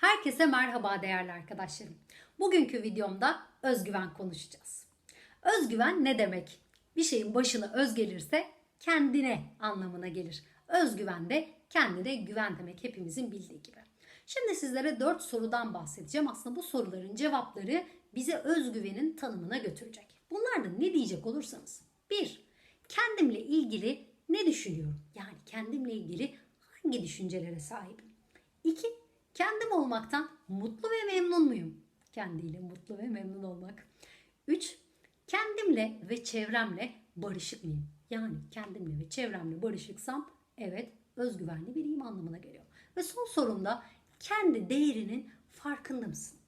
Herkese merhaba değerli arkadaşlarım. Bugünkü videomda özgüven konuşacağız. Özgüven ne demek? Bir şeyin başına öz gelirse kendine anlamına gelir. Özgüven de kendine güven demek hepimizin bildiği gibi. Şimdi sizlere 4 sorudan bahsedeceğim. Aslında bu soruların cevapları bize özgüvenin tanımına götürecek. Bunlar da ne diyecek olursanız. 1. Kendimle ilgili ne düşünüyorum? Yani kendimle ilgili hangi düşüncelere sahibim? 2. Kendim olmaktan mutlu ve memnun muyum? Kendiyle mutlu ve memnun olmak. 3. Kendimle ve çevremle barışık mıyım? Yani kendimle ve çevremle barışıksam evet özgüvenli biriyim anlamına geliyor. Ve son sorumda kendi değerinin farkında mısın?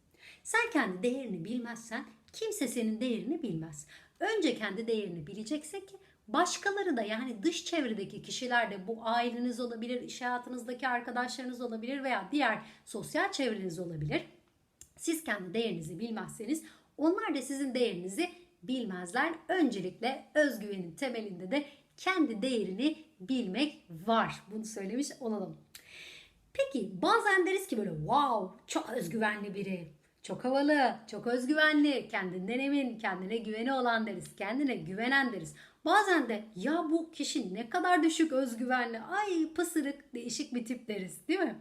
Sen kendi değerini bilmezsen kimse senin değerini bilmez. Önce kendi değerini bileceksin ki başkaları da yani dış çevredeki kişiler de bu aileniz olabilir, iş hayatınızdaki arkadaşlarınız olabilir veya diğer sosyal çevreniz olabilir. Siz kendi değerinizi bilmezseniz onlar da sizin değerinizi bilmezler. Öncelikle özgüvenin temelinde de kendi değerini bilmek var. Bunu söylemiş olalım. Peki bazen deriz ki böyle wow çok özgüvenli biri. Çok havalı, çok özgüvenli, kendinden emin, kendine güveni olan deriz. Kendine güvenen deriz. Bazen de ya bu kişi ne kadar düşük özgüvenli, ay pısırık değişik bir tip deriz değil mi?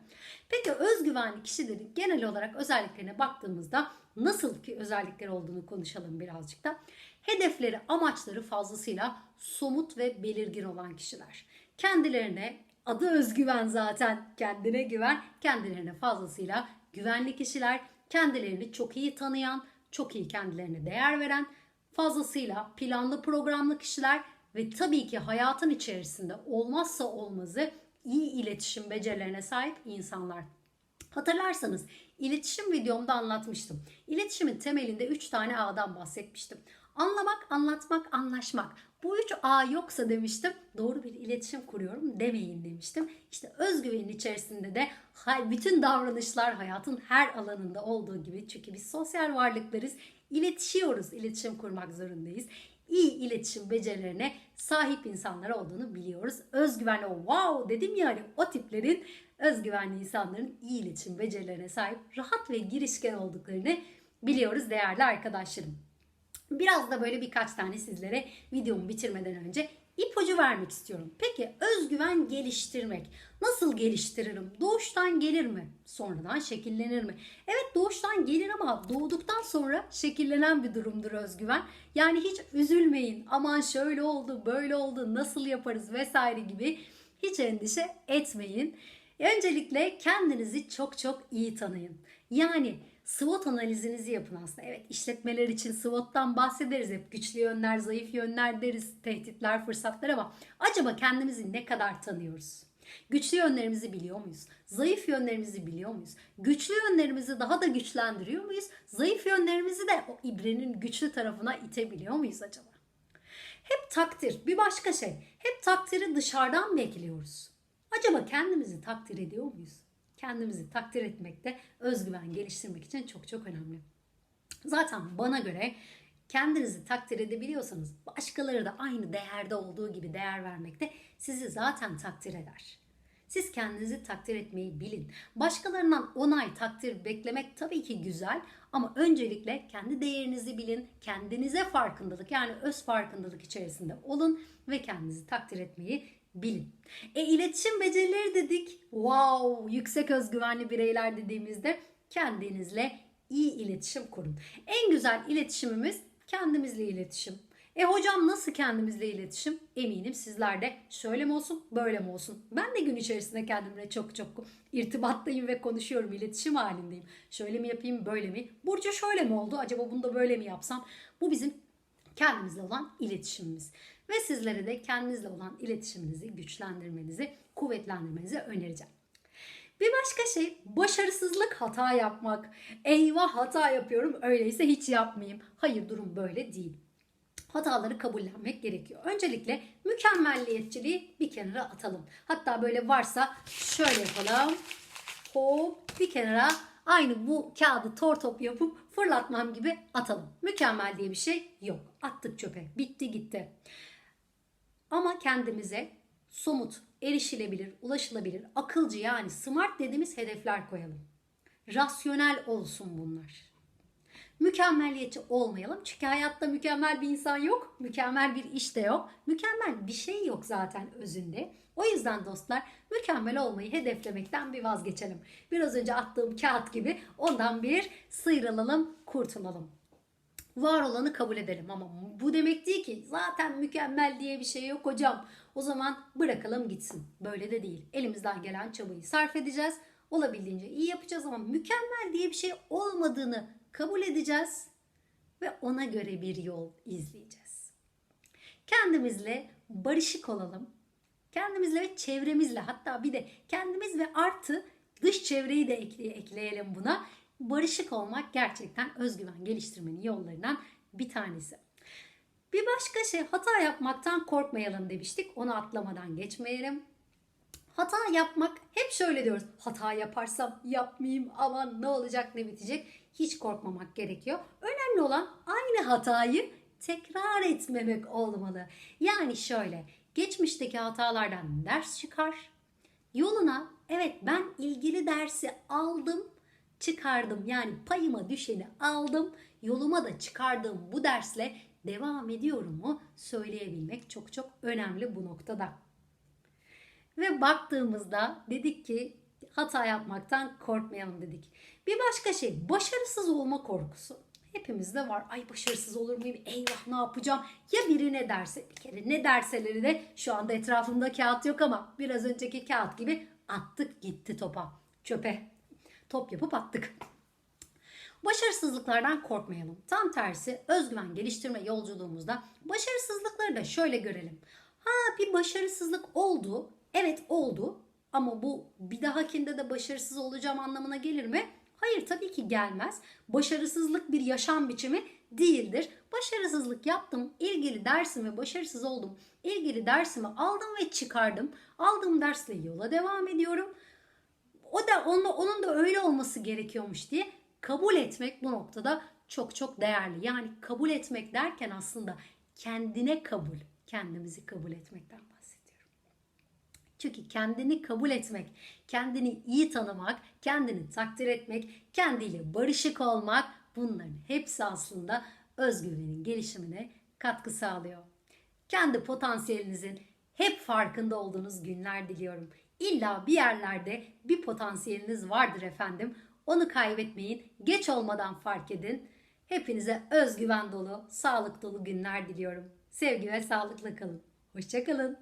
Peki özgüvenli kişilerin genel olarak özelliklerine baktığımızda nasıl ki özellikleri olduğunu konuşalım birazcık da. Hedefleri, amaçları fazlasıyla somut ve belirgin olan kişiler. Kendilerine adı özgüven zaten kendine güven, kendilerine fazlasıyla güvenli kişiler, kendilerini çok iyi tanıyan, çok iyi kendilerine değer veren, fazlasıyla planlı programlı kişiler ve tabii ki hayatın içerisinde olmazsa olmazı iyi iletişim becerilerine sahip insanlar. Hatırlarsanız iletişim videomda anlatmıştım. İletişimin temelinde 3 tane A'dan bahsetmiştim. Anlamak, anlatmak, anlaşmak. Bu üç A yoksa demiştim doğru bir iletişim kuruyorum demeyin demiştim. İşte özgüvenin içerisinde de bütün davranışlar hayatın her alanında olduğu gibi çünkü biz sosyal varlıklarız. İletişiyoruz, iletişim kurmak zorundayız. İyi iletişim becerilerine sahip insanlar olduğunu biliyoruz. Özgüvenli o wow dedim ya hani o tiplerin özgüvenli insanların iyi iletişim becerilerine sahip, rahat ve girişken olduklarını biliyoruz değerli arkadaşlarım. Biraz da böyle birkaç tane sizlere videomu bitirmeden önce ipucu vermek istiyorum. Peki özgüven geliştirmek nasıl geliştiririm? Doğuştan gelir mi? Sonradan şekillenir mi? Evet doğuştan gelir ama doğduktan sonra şekillenen bir durumdur özgüven. Yani hiç üzülmeyin. Aman şöyle oldu, böyle oldu, nasıl yaparız vesaire gibi hiç endişe etmeyin. Öncelikle kendinizi çok çok iyi tanıyın. Yani SWOT analizinizi yapın aslında. Evet işletmeler için SWOT'tan bahsederiz hep. Güçlü yönler, zayıf yönler deriz, tehditler, fırsatlar ama acaba kendimizi ne kadar tanıyoruz? Güçlü yönlerimizi biliyor muyuz? Zayıf yönlerimizi biliyor muyuz? Güçlü yönlerimizi daha da güçlendiriyor muyuz? Zayıf yönlerimizi de o ibrenin güçlü tarafına itebiliyor muyuz acaba? Hep takdir bir başka şey. Hep takdiri dışarıdan bekliyoruz. Acaba kendimizi takdir ediyor muyuz? Kendimizi takdir etmek de özgüven geliştirmek için çok çok önemli. Zaten bana göre kendinizi takdir edebiliyorsanız başkaları da aynı değerde olduğu gibi değer vermekte sizi zaten takdir eder. Siz kendinizi takdir etmeyi bilin. Başkalarından onay, takdir beklemek tabii ki güzel ama öncelikle kendi değerinizi bilin. Kendinize farkındalık yani öz farkındalık içerisinde olun ve kendinizi takdir etmeyi bilin. E iletişim becerileri dedik. Wow, yüksek özgüvenli bireyler dediğimizde kendinizle iyi iletişim kurun. En güzel iletişimimiz kendimizle iletişim. E hocam nasıl kendimizle iletişim? Eminim sizler de şöyle mi olsun, böyle mi olsun? Ben de gün içerisinde kendimle çok çok irtibattayım ve konuşuyorum, iletişim halindeyim. Şöyle mi yapayım, böyle mi? Burcu şöyle mi oldu? Acaba bunu da böyle mi yapsam? Bu bizim kendimizle olan iletişimimiz. Ve sizlere de kendinizle olan iletişiminizi güçlendirmenizi, kuvvetlendirmenizi önereceğim. Bir başka şey başarısızlık hata yapmak. Eyvah hata yapıyorum öyleyse hiç yapmayayım. Hayır durum böyle değil. Hataları kabullenmek gerekiyor. Öncelikle mükemmelliyetçiliği bir kenara atalım. Hatta böyle varsa şöyle yapalım. Hop bir kenara aynı bu kağıdı tor top yapıp fırlatmam gibi atalım. Mükemmel diye bir şey yok. Attık çöpe. Bitti gitti. Ama kendimize somut, erişilebilir, ulaşılabilir, akılcı yani smart dediğimiz hedefler koyalım. rasyonel olsun bunlar. Mükemmeliyetçi olmayalım. Çünkü hayatta mükemmel bir insan yok. Mükemmel bir iş de yok. Mükemmel bir şey yok zaten özünde. O yüzden dostlar mükemmel olmayı hedeflemekten bir vazgeçelim. Biraz önce attığım kağıt gibi ondan bir sıyrılalım, kurtulalım. Var olanı kabul edelim ama bu demek değil ki zaten mükemmel diye bir şey yok hocam. O zaman bırakalım gitsin. Böyle de değil. Elimizden gelen çabayı sarf edeceğiz. Olabildiğince iyi yapacağız ama mükemmel diye bir şey olmadığını kabul edeceğiz ve ona göre bir yol izleyeceğiz. Kendimizle barışık olalım. Kendimizle ve çevremizle hatta bir de kendimiz ve artı dış çevreyi de ekle- ekleyelim buna. Barışık olmak gerçekten özgüven geliştirmenin yollarından bir tanesi. Bir başka şey hata yapmaktan korkmayalım demiştik. Onu atlamadan geçmeyelim. Hata yapmak hep şöyle diyoruz. Hata yaparsam yapmayayım aman ne olacak ne bitecek. Hiç korkmamak gerekiyor. Önemli olan aynı hatayı tekrar etmemek olmalı. Yani şöyle geçmişteki hatalardan ders çıkar. Yoluna evet ben ilgili dersi aldım çıkardım yani payıma düşeni aldım yoluma da çıkardığım bu dersle devam ediyorum mu söyleyebilmek çok çok önemli bu noktada. Ve baktığımızda dedik ki hata yapmaktan korkmayalım dedik. Bir başka şey başarısız olma korkusu. Hepimizde var. Ay başarısız olur muyum? Eyvah ne yapacağım? Ya biri ne derse? Bir kere ne derseleri de şu anda etrafımda kağıt yok ama biraz önceki kağıt gibi attık gitti topa. Çöpe. Top yapıp attık. Başarısızlıklardan korkmayalım. Tam tersi özgüven geliştirme yolculuğumuzda başarısızlıkları da şöyle görelim. Ha bir başarısızlık oldu. Evet oldu. Ama bu bir dahakinde de başarısız olacağım anlamına gelir mi? Hayır tabii ki gelmez. Başarısızlık bir yaşam biçimi değildir. Başarısızlık yaptım, ilgili dersimi başarısız oldum. İlgili dersimi aldım ve çıkardım. Aldığım dersle yola devam ediyorum. O da onun, onun da öyle olması gerekiyormuş diye kabul etmek bu noktada çok çok değerli. Yani kabul etmek derken aslında kendine kabul, kendimizi kabul etmekten bahsediyorum. Çünkü kendini kabul etmek, kendini iyi tanımak, kendini takdir etmek, kendiyle barışık olmak bunların hepsi aslında özgüvenin gelişimine katkı sağlıyor. Kendi potansiyelinizin hep farkında olduğunuz günler diliyorum. İlla bir yerlerde bir potansiyeliniz vardır efendim. Onu kaybetmeyin. Geç olmadan fark edin. Hepinize özgüven dolu, sağlık dolu günler diliyorum. Sevgi ve sağlıkla kalın. Hoşçakalın.